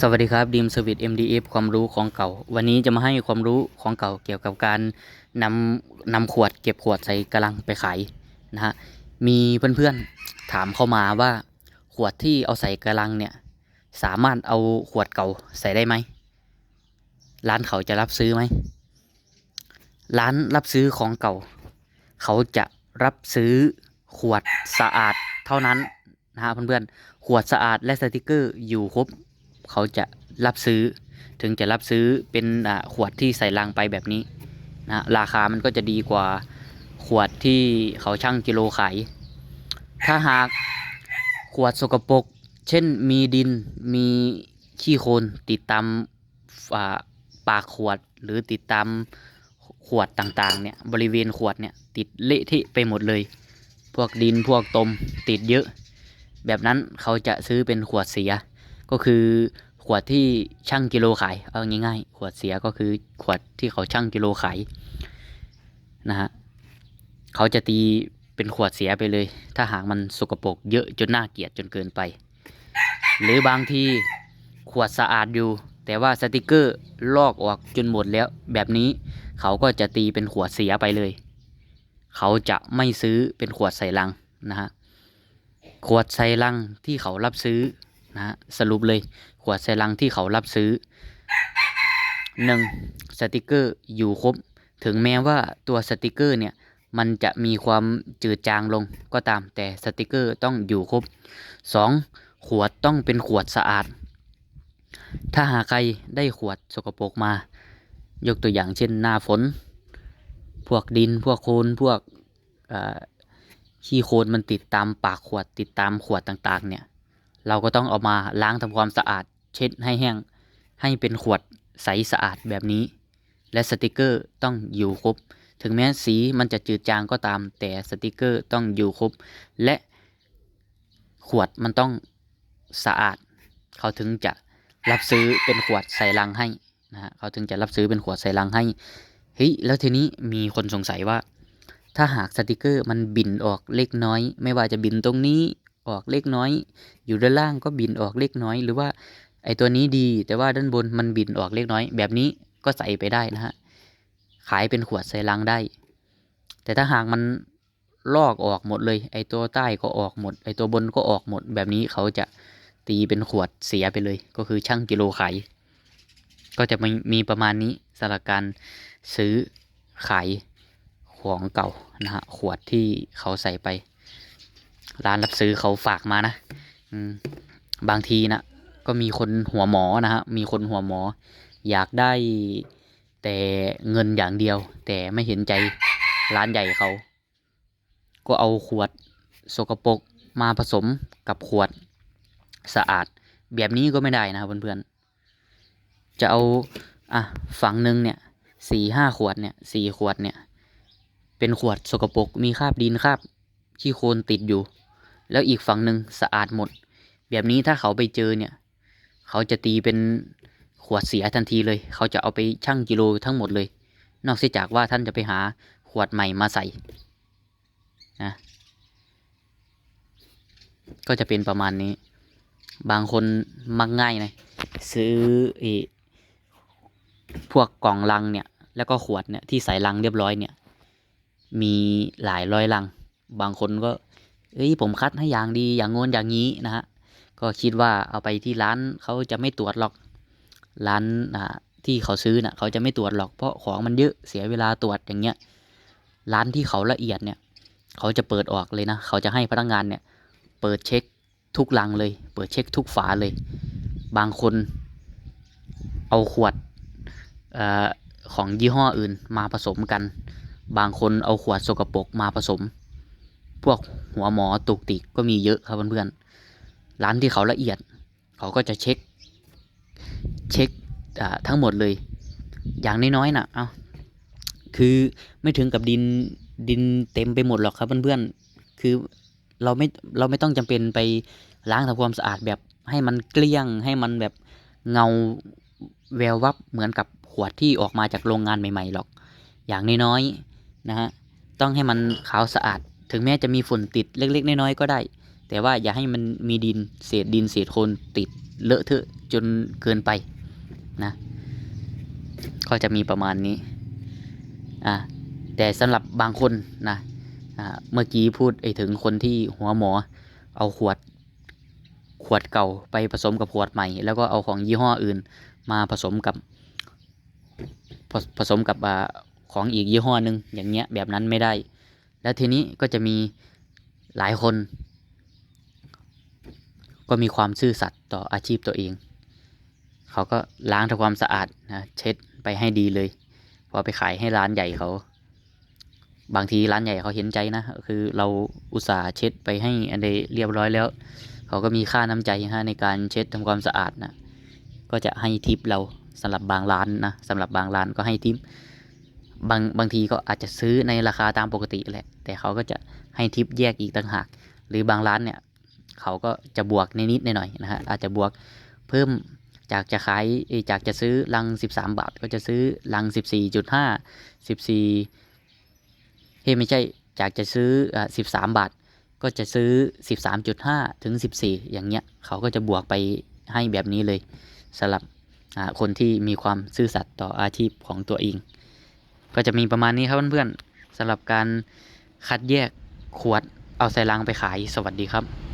สวัสดีครับดีมสวิต MDF ความรู้ของเก่า วันนี้จะมาให้ความรู้ของเก่าเกี่ยวกับการนำนำขวดเก็บขวดใส่กระลังไปขายนะฮะมีเพื่อนๆถามเข้ามาว่า ขวดที่เอาใส่กระลังเนี่ยสามารถเอาขวดเก่าใส่ได้ไหมร้านเขาจะรับซื้อไหมร้านรับซื้อของเก่า เขาจะรับซื้อขวดสะอาดเท่านั้นนะฮะเพื่อนๆขวดสะอาดและสติกเกอร์อยู่ครบ เขาจะรับซื้อ ถึงจะรับซื้อเป็นอ่าขวดที่ใส่ลังไปแบบนี้นะราคามันก็จะดีกว่าขวดที่เขาชั่งกิโลขาย ถ้าหากขวดสกปรกเช่นมีดินมีขี้โคลนติดตามอ่าปากขวดหรือติดตามขวดต่างๆเนี่ยบริเวณขวดเนี่ยติดเละเทะไปหมดเลย พวกดินพวกตมติดเยอะ แบบนั้นเขาจะซื้อเป็นขวดเสีย ก็คือ ขวดที่ช่างกิโลขาย เอาง่ายๆ ขวดเสียก็คือขวดที่เขาช่างกิโลขายนะฮะเขาจะตีเป็นขวดเสียไปเลย ถ้าหากมันสกปรกเยอะจนน่าเกลียดจนเกินไป หรือบางทีขวดสะอาดอยู่ แต่ว่าสติกเกอร์ลอกออกจนหมดแล้วแบบนี้เขาก็จะตีเป็นขวดเสียไปเลย เขาจะไม่ซื้อเป็นขวดใส่ลังนะฮะขวดใส่ลังที่เขารับซื้อนะฮะสรุปเลย ขวดใส่ลังที่เขารับซื้อหนึ่งสติกเกอร์อยู่ครบ ถึงแม้ว่าตัวสติกเกอร์เนี่ยมันจะมีความจืดจางลงก็ตามแต่สติกเกอร์ต้องอยู่ครบสองขวดต้องเป็นขวดสะอาด ถ้าหากใครได้ขวดสกปรกมา ยกตัวอย่างเช่นหน้าฝน พวกดินพวกโคลนพวกขี้โคลนมันติดตามปากขวดติดตามขวดต่างๆเนี่ย เราก็ต้องเอามาล้างทำความสะอาด เช็ดให้แห้ง ให้เป็นขวดใสสะอาดแบบนี้ และสติกเกอร์ต้องอยู่ครบ ถึงแม้สีมันจะจืดจางก็ตาม แต่สติกเกอร์ต้องอยู่ครบ และขวดมันต้องสะอาด เขาถึงจะรับซื้อเป็นขวดใส่ลังให้นะฮะเขาถึงจะรับซื้อเป็นขวดใส่ลังให้เฮ้ยแล้วทีนี้มีคนสงสัยว่า ถ้าหากสติกเกอร์มันบินออกเล็กน้อย ไม่ว่าจะบินตรงนี้ออกเล็กน้อย อยู่ด้านล่างก็บินออกเล็กน้อย หรือว่า ไอตัวนี้ดีแต่ว่าด้านบนมันบินออกเล็กน้อย แบบนี้ก็ใส่ไปได้นะฮะ ขายเป็นขวดใส่ลังได้ แต่ถ้าหากมันลอกออกหมดเลย ไอตัวใต้ก็ออกหมด ไอตัวบนก็ออกหมด แบบนี้เขาจะตีเป็นขวดเสียไปเลย ก็คือช่างกิโลขาย ก็จะมีมีประมาณนี้สำหรับการซื้อขายของเก่านะฮะ ขวดที่เขาใส่ไป ร้านรับซื้อเขาฝากมานะบางทีนะ ก็มีคนหัวหมอนะฮะมีคนหัวหมอ อยากได้แต่เงินอย่างเดียว แต่ไม่เห็นใจร้านใหญ่เขา ก็เอาขวดสกปรกมาผสมกับขวดสะอาด แบบนี้ก็ไม่ได้นะครับเพื่อนๆจะเอาอะฝั่งหนึ่งเนี่ยสี่ห้าขวดเนี่ยสี่ขวดเนี่ย เป็นขวดสกปรกมีคราบดินคราบขี้โคลนติดอยู่ แล้วอีกฝั่งหนึ่งสะอาดหมด แบบนี้ถ้าเขาไปเจอเนี่ย เขาจะตีเป็นขวดเสียทันทีเลย เขาจะเอาไปชั่งกิโลทั้งหมดเลย นอกเสียจากว่าท่านจะไปหาขวดใหม่มาใส่นะก็จะเป็นประมาณนี้ บางคนมักง่ายนะซื้ออพวกกล่องลังเนี่ย แล้วก็ขวดเนี่ยที่ใส่ลังเรียบร้อยเนี่ย มีหลายร้อยลัง บางคนก็ เอ้ยผมคัดให้อย่างดีอย่างงนอย่างนี้นะฮะ ก็คิดว่าเอาไปที่ร้านเขาจะไม่ตรวจหรอก ร้านอ่าที่เขาซื้อน่ะเขาจะไม่ตรวจหรอกเพราะของมันเยอะเสียเวลาตรวจอย่างเงี้ย ร้านที่เขาละเอียดเนี่ย เขาจะเปิดออกเลยนะ เขาจะให้พนักงานเนี่ย เปิดเช็คทุกลังเลย เปิดเช็คทุกฝาเลย บางคนเอาขวดออของยี่ห้ออื่นมาผสมกัน บางคนเอาขวดสกปรกมาผสม พวกหัวหมอตุกติกก็มีเยอะครับเพื่อนๆ ร้านที่เขาละเอียด เขาก็จะเช็ค เช็คทั้งหมดเลย อย่างน้อยๆนะเอาคือไม่ถึงกับดินดินเต็มไปหมดหรอกครับเพื่อนๆ คือเราไม่เราไม่ต้องจำเป็นไปล้างทำความสะอาดแบบให้มันเกลี้ยง ให้มันแบบเงาแวววับเหมือนกับขวดที่ออกมาจากโรงงานใหม่ๆหรอก อย่างน้อยๆนะฮะต้องให้มันขาวสะอาด ถึงแม้จะมีฝุ่นติดเล็กๆ น้อยๆก็ได้ แต่ว่าอย่าให้มันมีดินเศษดินเศษโคลนติดเลอะเทอะจนเกินไปนะ ก็จะมีประมาณนี้อ่าแต่สำหรับบางคนนะอ่าเมื่อกี้พูดไอ้ถึงคนที่หัวหมอ เอาขวดขวดเก่าไปผสมกับขวดใหม่ แล้วก็เอาของยี่ห้ออื่นมาผสมกับผสผสมกับอ่าของอีกยี่ห้อหนึ่งอย่างเงี้ยแบบนั้นไม่ได้ แล้วทีนี้ก็จะมีหลายคน ก็มีความซื่อสัตย์ต่ออาชีพตัวเอง เขาก็ล้างทำความสะอาดนะเช็ดไปให้ดีเลย พอไปขายให้ร้านใหญ่เขา บางทีร้านใหญ่เขาเห็นใจนะ คือเราอุตส่าห์เช็ดไปให้อันใดเรียบร้อยแล้ว เขาก็มีค่าน้ำใจฮะในการเช็ดทำความสะอาดนะก็จะให้ทิปเราสำหรับบางร้านนะสำหรับบางร้านก็ให้ทิปบางบางทีก็อาจจะซื้อในราคาตามปกติแหละ แต่เขาก็จะให้ทิปแยกอีกต่างหาก หรือบางร้านเนี่ย เขาก็จะบวกนิดๆหน่อยๆนะฮะอาจจะบวกเพิ่มจากจะขายจากจะซื้อลัง 13 บาท ก็จะซื้อลัง 14.5 14เฮ้ไม่ใช่จากจะซื้ออ่า13 บาท ก็จะซื้อ 13.5 ถึง 14 อย่างเงี้ยเขาก็จะบวกไปให้แบบนี้เลยสำหรับคนที่มีความซื่อสัตย์ต่ออาชีพของตัวเอง ก็จะมีประมาณนี้ครับเพื่อนๆสำหรับการคัดแยกขวดเอาใส่ลังไปขายสวัสดีครับ